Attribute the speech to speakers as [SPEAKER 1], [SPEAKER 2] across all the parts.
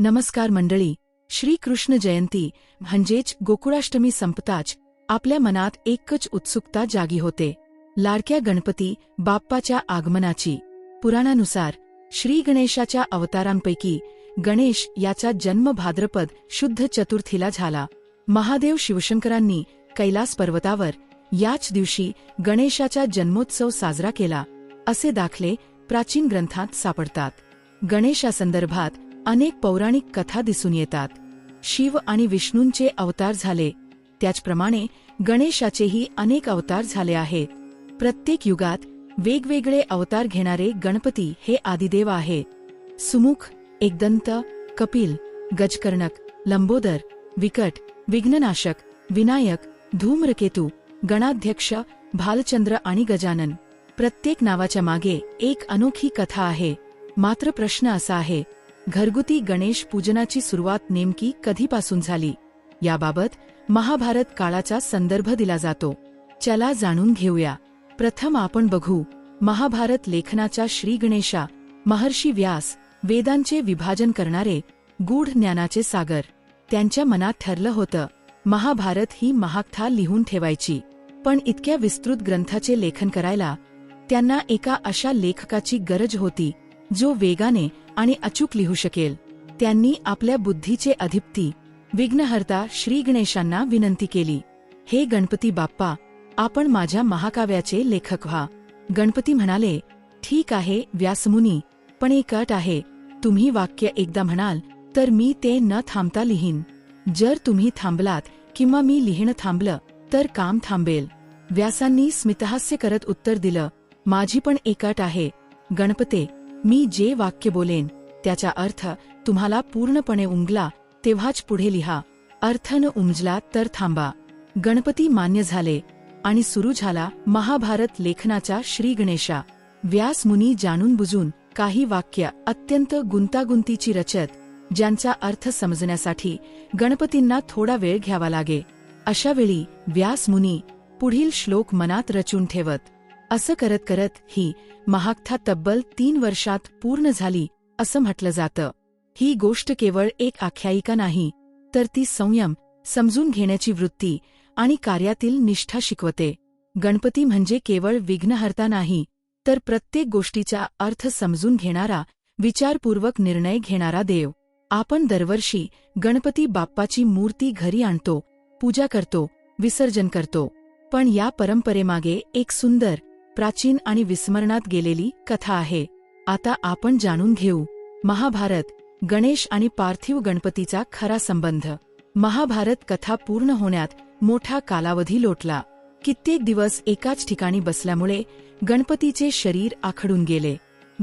[SPEAKER 1] नमस्कार मंडळी श्रीकृष्ण जयंती म्हणजेच गोकुळाष्टमी संपताच आपल्या मनात एकच उत्सुकता जागी होते. लाडक्या गणपती बाप्पाच्या आगमनाची. पुराणानुसार श्री गणेशाच्या अवतारांपैकी गणेश याचा जन्म भाद्रपद शुद्ध चतुर्थीला झाला. महादेव शिवशंकरांनी कैलास पर्वतावर याच दिवशी गणेशाचा जन्मोत्सव साजरा केला असे दाखले प्राचीन ग्रंथात सापडतात. गणेशासंदर्भात अनेक पौराणिक कथा दिसून येतात. शिव आणि विष्णूंचे अवतार झाले. त्याचप्रमाणे गणेशाचेही अनेक अवतार झाले आहेत. प्रत्येक युगात वेगवेगळे अवतार घेणारे गणपती हे आदिदेव आहेत. सुमुख एकदंत कपिल गजकर्णक लंबोदर विकट विघ्ननाशक विनायक धूम्रकेतू गणाध्यक्ष भालचंद्र आणि गजानन. प्रत्येक नावाच्या मागे एक अनोखी कथा आहे. मात्र प्रश्न असा आहे घरगुती गणेश पूजनाची सुरुवात नेमकी कधीपासून झाली? याबाबत महाभारत काळाचा संदर्भ दिला जातो. चला जाणून घेऊया. प्रथम आपण बघू महाभारत लेखनाच्या श्री गणेशा महर्षी व्यास वेदांचे विभाजन करणारे गूढ ज्ञानाचे सागर. त्यांच्या मनात ठरलं होतं महाभारत ही महाकथा लिहून ठेवायची. पण इतक्या विस्तृत ग्रंथाचे लेखन करायला त्यांना एका अशा लेखकाची गरज होती जो वेगाने आणि अचूक लिहू शकेल. त्यांनी आपल्या बुद्धीचे अधिपती विघ्नहर्ता श्री गणेशांना विनंती केली हे गणपती बाप्पा आपण माझ्या महाकाव्याचे लेखक व्हा. गणपती म्हणाले ठीक आहे व्यासमुनी पण एक अट आहे. तुम्ही वाक्य एकदा म्हणाल तर मी ते न थांबता लिहीन. जर तुम्ही थांबलात किंवा मी लिहिणं थांबलं तर काम थांबेल. व्यासांनी स्मितहास्य करत उत्तर दिलं माझी पण एक अट आहे. गणपते मी जे वाक्य बोलेन त्याचा अर्थ तुम्हाला पूर्णपणे उमगला तेव्हाच पुढे लिहा. अर्थ न उमजला तर थांबा. गणपती मान्य झाले आणि सुरू झाला महाभारत लेखनाचा श्री गणेशा. व्यास मुनी जाणून बुजून काही वाक्य अत्यंत गुंतागुंतीची रचत ज्यांचा अर्थ समजण्यासाठी गणपतींना थोडा वेळ घ्यावा लागे. अशा वेळी व्यास मुनी पुढील श्लोक मनात रचून ठेवत असं करत करत ही महाकथा तब्बल तीन वर्षात पूर्ण झाली असं म्हटलं जातं. ही गोष्ट केवळ एक आख्यायिका नाही तर ती संयम समजून घेण्याची वृत्ती आणि कार्यातील निष्ठा शिकवते. गणपती म्हणजे केवळ विघ्नहर्ता नाही तर प्रत्येक गोष्टीचा अर्थ समजून घेणारा विचारपूर्वक निर्णय घेणारा देव. आपण दरवर्षी गणपती बाप्पाची मूर्ती घरी आणतो पूजा करतो विसर्जन करतो. पण या परंपरेमागे एक सुंदर प्राचीन आणि विस्मरणात गेलेली कथा आहे. आता आपण जाणून घेऊ. महाभारत गणेश आणि पार्थिव गणपतीचा खरा संबंध. महाभारत कथा पूर्ण होण्यात मोठा कालावधी लोटला. कित्येक दिवस एकाच ठिकाणी बसल्यामुळे गणपतीचे शरीर आखडून गेले.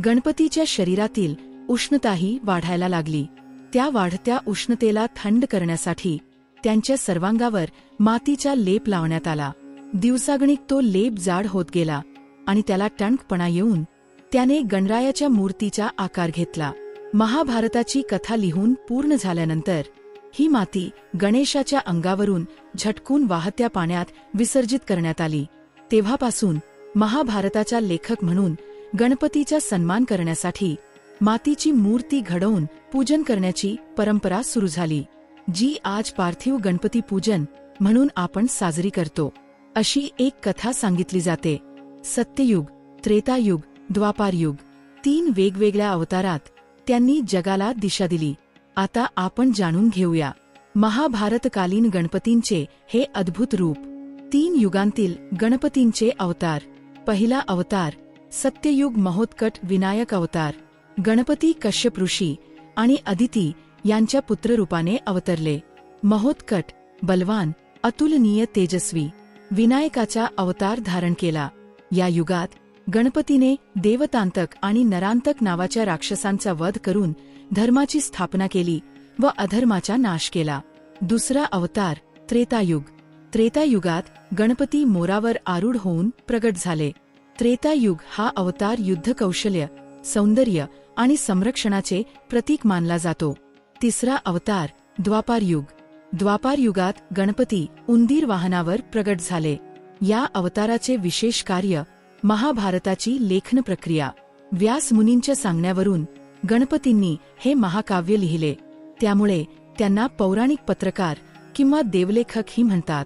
[SPEAKER 1] गणपतीच्या शरीरातील उष्णताही वाढायला लागली. त्या वाढत्या उष्णतेला थंड करण्यासाठी त्यांच्या सर्वांगावर मातीचा लेप लावण्यात आला. दिवसागणिक तो लेप जाड होत गेला. आणि त्याला टणकपणा येऊन त्याने गणरायाच्या मूर्तीचा आकार घेतला. महाभारताची कथा लिहून पूर्ण झाल्यानंतर ही माती गणेशाच्या अंगावरून झटकून वाहत्या पाण्यात विसर्जित करण्यात आली. तेव्हापासून महाभारताचा लेखक म्हणून गणपतीचा सन्मान करण्यासाठी मातीची मूर्ती घडवून पूजन करण्याची परंपरा सुरू झाली जी आज पार्थिव गणपती पूजन म्हणून आपण साजरी करतो. अशी एक कथा सांगितली जाते. सत्ययुग त्रेतायुग द्वापारयुग तीन वेगवेगळ्या अवतारात त्यांनी जगाला दिशा दिली. आता आपण जाणून घेऊया. महाभारतकालीन गणपतींचे हे अद्भुत रूप. तीन युगांतील गणपतींचे अवतार. पहिला अवतार सत्ययुग महोत्कट विनायक अवतार. गणपती कश्यप ऋषी आणि अदिती यांच्या पुत्ररूपाने अवतरले. महोत्कट बलवान अतुलनीय तेजस्वी विनायकाचा अवतार धारण केला. या युगात गणपतीने देवतांतक आणि नरांतक नावाच्या राक्षसांचा वध करून धर्माची स्थापना केली व अधर्माचा नाश केला. दुसरा अवतार त्रेतायुग. त्रेतायुगात गणपती मोरावर आरूढ होऊन प्रगट झाले. त्रेतायुग हा अवतार युद्ध कौशल्य सौंदर्य आणि संरक्षणाचे प्रतीक मानला जातो. तिसरा अवतार द्वापारयुग. द्वापारयुगात गणपती उंदीर वाहनावर प्रगट झाले. या अवताराचे विशेष कार्य महाभारताची लेखन प्रक्रिया. व्यास मुनींच्या सांगण्यावरून गणपतींनी हे महाकाव्य लिहिले. त्यामुळे त्यांना पौराणिक पत्रकार किंवा देवलेखक ही म्हणतात.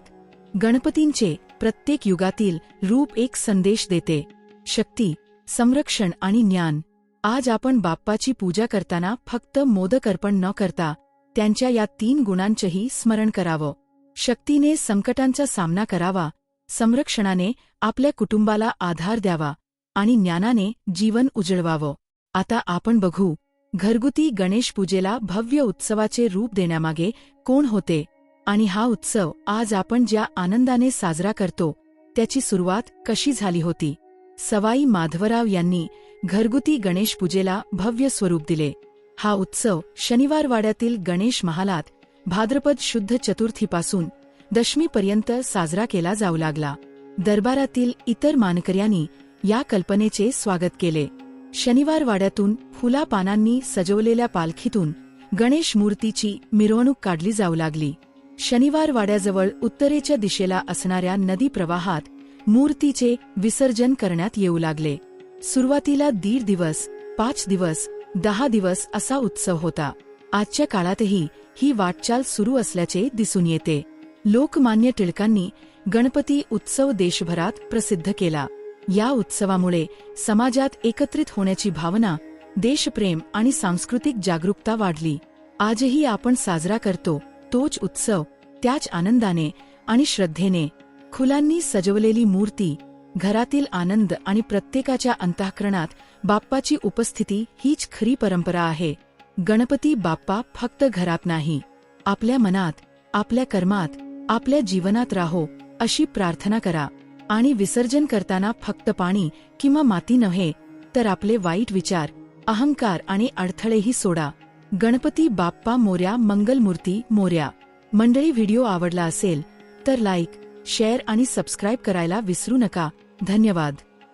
[SPEAKER 1] गणपतींचे प्रत्येक युगातील रूप एक संदेश देते. शक्ती संरक्षण आणि ज्ञान. आज आपण बाप्पाची पूजा करताना फक्त मोदक अर्पण न करता त्यांच्या या तीन गुणांचंही स्मरण करावं. शक्तीने संकटांचा सामना करावा संरक्षणाने आपल्या कुटुंबाला आधार द्यावा आणि ज्ञानाने जीवन उजळवावं. आता आपण बघू घरगुती गणेश पूजेला भव्य उत्सवाचे रूप देण्यामागे कोण होते? आणि हा उत्सव आज आपण ज्या आनंदाने साजरा करतो त्याची सुरुवात कशी झाली होती? सवाई माधवराव यांनी घरगुती गणेश पूजेला भव्य स्वरूप दिले. हा उत्सव शनिवारवाड्यातील गणेश महालात भाद्रपद शुद्ध चतुर्थीपासून दशमीपर्यंत साजरा केला जाऊ लागला. दरबारातील इतर मानकऱ्यांनी या कल्पनेचे स्वागत केले. शनिवारवाड्यातून फुला पानांनी सजवलेल्या पालखीतून गणेश मूर्तीची मिरवणूक काढली जाऊ लागली. शनिवार वाड्याजवळ उत्तरेच्या दिशेला असणाऱ्या नदी प्रवाहात मूर्तीचे विसर्जन करण्यात येऊ लागले. सुरुवातीला दीड दिवस पाच दिवस दहा दिवस असा उत्सव होता. आजच्या काळातही ही वाटचाल सुरू असल्याचे दिसून येते. लोकमान्य टिळकांनी गणपती उत्सव देशभरात प्रसिद्ध केला. या उत्सवामुळे समाजात एकत्रित होण्याची भावना देशप्रेम आणि सांस्कृतिक जागरूकता वाढली. आजही आपण साजरा करतो तोच उत्सव त्याच आनंदाने आणि श्रद्धेने. खुलांनी सजवलेली मूर्ती घरातील आनंद आणि प्रत्येकाच्या अंतःकरणात बाप्पाची उपस्थिती हीच खरी परंपरा आहे. गणपती बाप्पा फक्त घरात नाही. आपल्या मनात आपल्या कर्मात आपल्या जीवनात राहो अशी प्रार्थना करा. आणि विसर्जन करताना फक्त पाणी किंवा माती नव्हे तर आपले वाईट विचार अहंकार आणि अडथळेही सोडा. गणपती बाप्पा मोऱ्या मंगलमूर्ती मोऱ्या मंडळी व्हिडिओ आवडला असेल तर लाईक शेअर आणि सबस्क्राईब करायला विसरू नका. धन्यवाद.